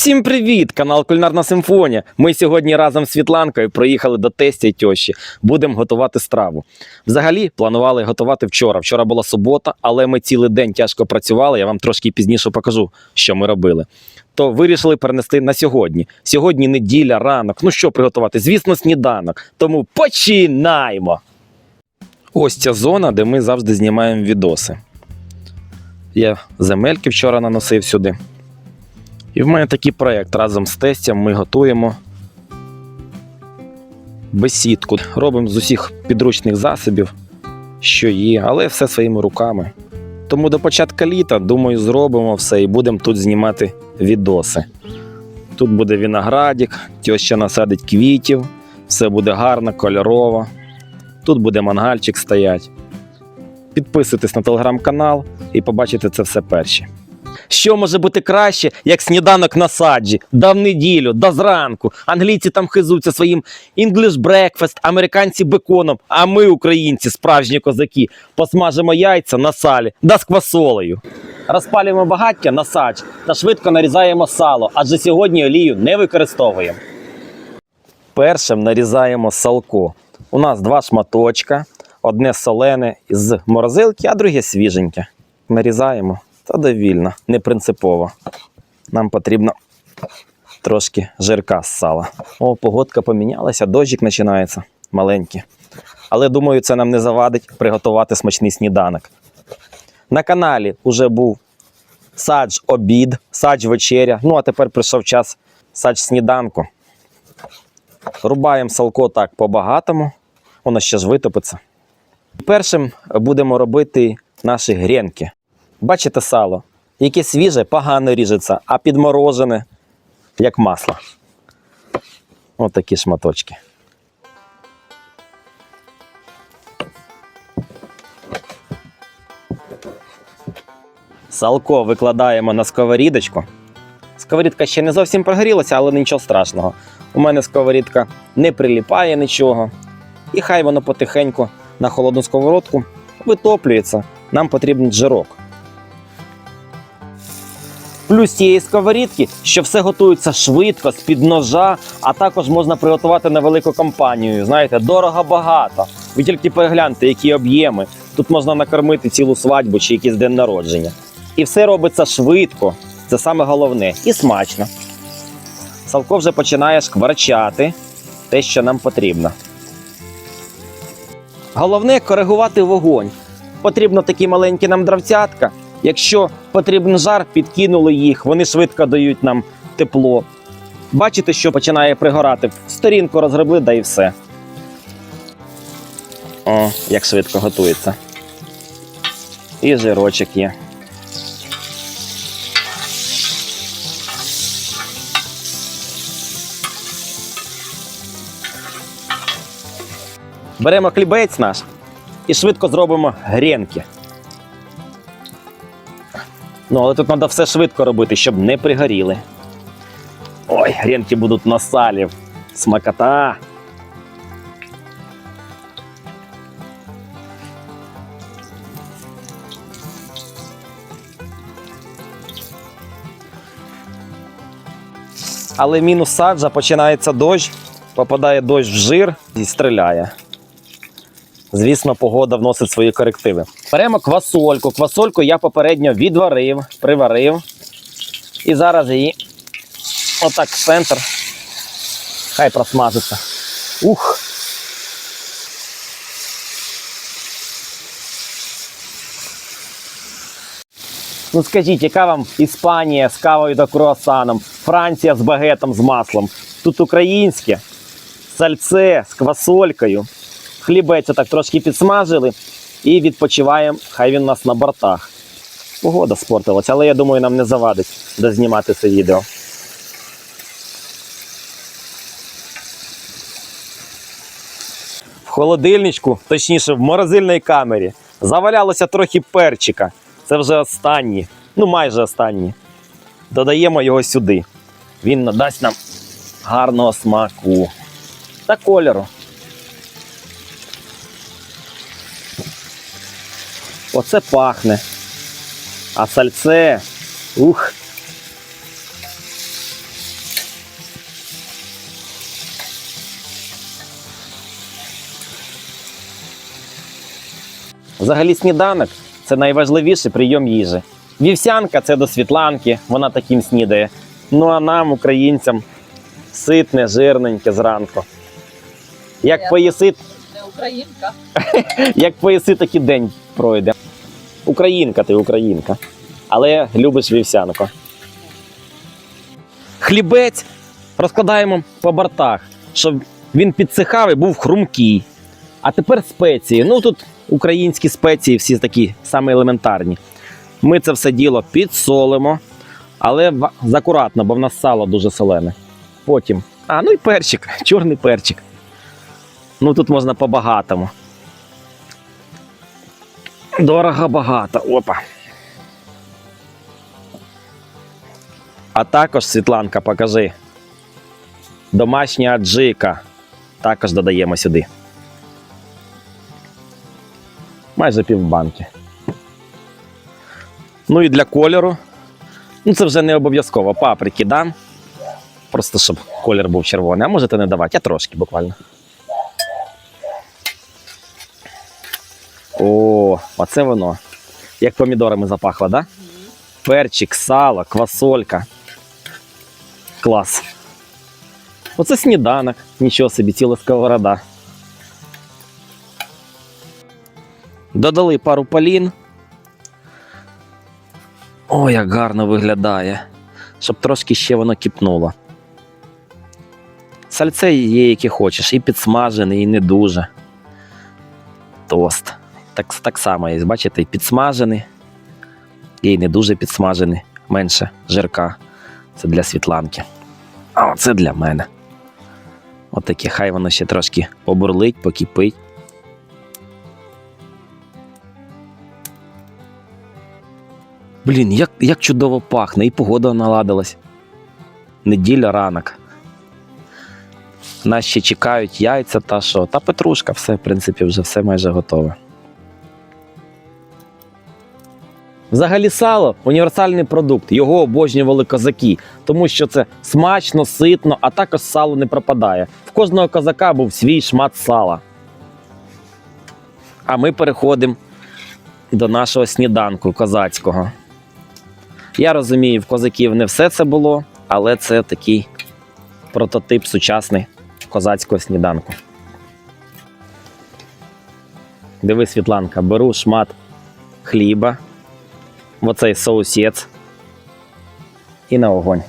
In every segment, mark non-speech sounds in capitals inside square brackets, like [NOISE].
Всім привіт! Канал Кулінарна Симфонія. Ми сьогодні разом з Світланкою приїхали до тестя й тьощі. Будемо готувати страву. Взагалі планували готувати вчора. Вчора була субота, але ми цілий день тяжко працювали. Я вам трошки пізніше покажу, що ми робили. То вирішили перенести на сьогодні. Сьогодні неділя, ранок. Ну що приготувати? Звісно, сніданок. Тому починаємо. Ось ця зона, де ми завжди знімаємо відоси. Я земельки вчора наносив сюди. І в мене такий проєкт разом з тестем ми готуємо бесідку. Робимо з усіх підручних засобів, що є, але все своїми руками. Тому до початку літа, думаю, зробимо все і будемо тут знімати відоси. Тут буде виноградик, теща насадить квітів, все буде гарно, кольорово. Тут буде мангальчик стоять. Підписуйтесь на телеграм-канал і побачите це все перші. Що може бути краще, як сніданок на саджі, да в неділю, да зранку. Англійці там хизуються своїм English breakfast, американці беконом, а ми, українці, справжні козаки, посмажимо яйця на салі, да з квасолею. Розпалюємо багаття на садж та швидко нарізаємо сало, адже сьогодні олію не використовуємо. Першим нарізаємо салко. У нас два шматочка, одне солене з морозилки, а друге свіженьке. Нарізаємо та довільно, не принципово. Нам потрібно трошки жирка з сала. О, погодка помінялася, дощик починається маленький. Але думаю, це нам не завадить приготувати смачний сніданок. На каналі вже був садж обід, садж вечеря. Ну а тепер прийшов час садж сніданку. Рубаємо салко так по-багатому, воно ще ж витопиться. Першим будемо робити наші гренки. Бачите сало, яке свіже, погано ріжеться, а підморожене, як масло. Ось такі шматочки. Салко викладаємо на сковорідочку. Сковорідка ще не зовсім прогорілася, але нічого страшного. У мене сковорідка не приліпає нічого. І хай воно потихеньку на холодну сковородку витоплюється. Нам потрібен жирок. Плюс цієї сковорідки, що все готується швидко, з-під ножа, а також можна приготувати на велику компанію. Знаєте, дорого багато. Ви тільки перегляньте, які об'єми. Тут можна накормити цілу свадьбу чи якийсь день народження. І все робиться швидко. Це саме головне і смачно. Салко вже починає шкварчати те, що нам потрібно. Головне коригувати вогонь. Потрібно такі маленькі нам дравцятка. Якщо потрібен жар, підкинули їх, вони швидко дають нам тепло. Бачите, що починає пригорати. Сторінку розгребли, да і все. О, як швидко готується. І жирочок є. Беремо хлібець наш і швидко зробимо гренки. Ну, але тут треба все швидко робити, щоб не пригоріли. Ой, гренки будуть на салі. Смакота. Але мінус саджа починається дощ, попадає дощ в жир і стріляє. Звісно, погода вносить свої корективи. Беремо квасольку. Квасольку я попередньо відварив, приварив. І зараз її отак в центр. Хай просмажиться. Ух. Ну скажіть, яка вам Іспанія з кавою та круасаном, Франція з багетом з маслом? Тут українське, сальце з квасолькою. Хлібець так трошки підсмажили і відпочиваємо. Хай він у нас на бортах. Погода спортилась, але я думаю, нам не завадить дознімати це відео. В холодильничку, точніше, в морозильній камері, завалялося трохи перчика. Це вже останні, ну майже останні. Додаємо його сюди. Він надасть нам гарного смаку та кольору. Оце пахне. А сальце. Ух. Взагалі сніданок це найважливіший прийом їжі. Вівсянка це до світланки, вона таким снідає. Ну а нам, українцям, ситне, жирненьке зранку. Як поїси, [LAUGHS] Як поїси, такий день пройде. Українка ти українка. Але любиш вівсянку. Хлібець розкладаємо по бортах, щоб він підсихав і був хрумкий. А тепер спеції. Ну тут українські спеції всі такі саме елементарні. Ми це все діло підсолимо, але закуратно, бо в нас сало дуже солене. Потім. А, ну і перчик, [LAUGHS] чорний перчик. Ну тут можна по-багатому. Дорого багато. Опа. А також, Світланка, покажи. Домашня аджика. Також додаємо сюди. Майже півбанки. Ну і для кольору. Ну, це вже не обов'язково. Паприки дам. Просто щоб колір був червоний. А можете не давати, я трошки буквально. О, оце воно. Як помідорами запахло, да? Перчик, сало, квасолька. Клас. Оце сніданок. Нічого собі, ціла сковорода. Додали пару палін. О, як гарно виглядає. Щоб трошки ще воно кипнуло. Сальце є, яке хочеш, і підсмажене, і не дуже. Тост. Так, так само є, бачите, підсмажений, і не дуже підсмажений, менше жирка. Це для світланки. А це для мене. Отаке, хай воно ще трошки побурлить, покипить. Блін, як, як чудово пахне, і погода наладилась. Неділя ранок. Нас ще чекають яйця та що. Та петрушка, все, в принципі, вже все майже готове. Взагалі сало універсальний продукт. Його обожнювали козаки, тому що це смачно, ситно, а також сало не пропадає. В кожного козака був свій шмат сала. А ми переходимо до нашого сніданку козацького. Я розумію, в козаків не все це було, але це такий прототип сучасний козацького сніданку. Диви, Світланка, беру шмат хліба, в оцей соусець і на огонь.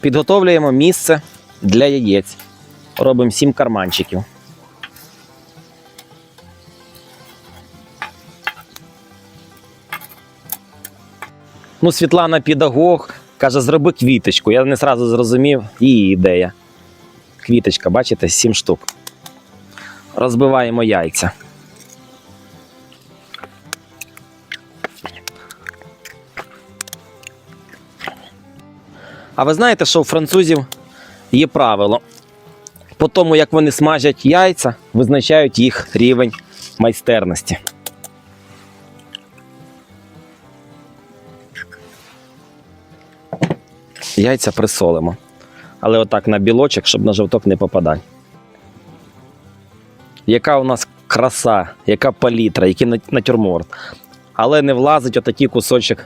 Підготовлюємо місце для яєць. Робимо 7 карманчиків. Ну, Світлана педагог, каже, зроби квіточку. Я не сразу зрозумів її ідея. Квіточка, бачите, 7 штук. Розбиваємо яйця. А ви знаєте, що у французів є правило. По тому, як вони смажать яйця, визначають їх рівень майстерності. Яйця присолимо. Але отак на білочок, щоб на жовток не попадати. Яка у нас краса, яка палітра, який натюрморт. Але не влазить отакий кусочок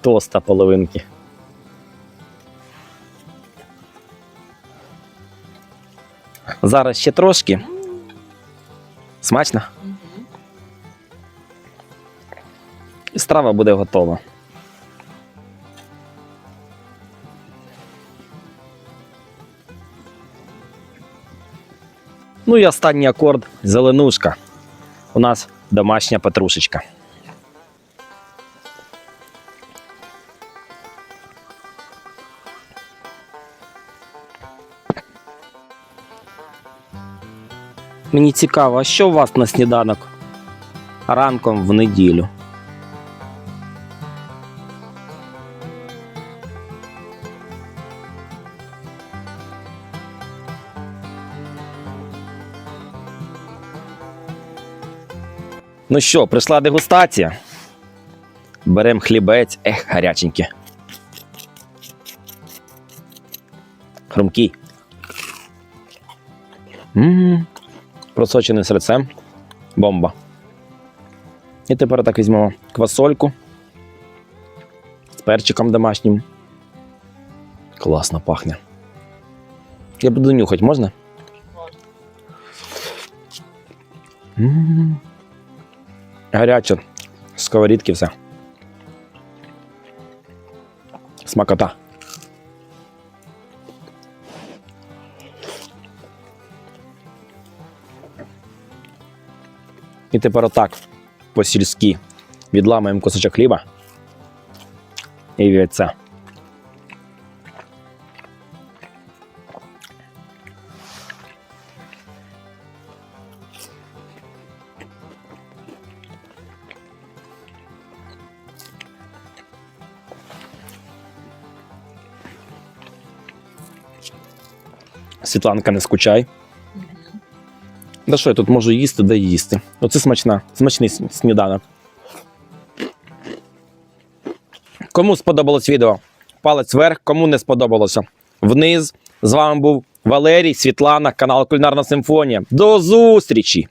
тоста половинки. Зараз ще трошки. Смачно? І страва буде готова. Ну і останній акорд зеленушка. У нас домашня петрушечка. Мені цікаво, а що у вас на сніданок ранком в неділю? Ну що, прийшла дегустація? Берем хлібець, ех, гаряченьке. Хрумкий. М. Просочений серцем. Бомба. І тепер так візьмемо квасольку з перчиком домашнім. Класно пахне. Я буду нюхати, можна? Гаряче. Сковорідки все. Смакота. І тепер отак по-сільськи відламуємо кусочок хліба і яйця. Світланка, не скучай. Да що я тут можу їсти, де їсти. Оце смачна, смачний сніданок. Кому сподобалось відео? Палець вверх, кому не сподобалося. Вниз. З вами був Валерій, Світлана, канал Кулінарна Симфонія. До зустрічі!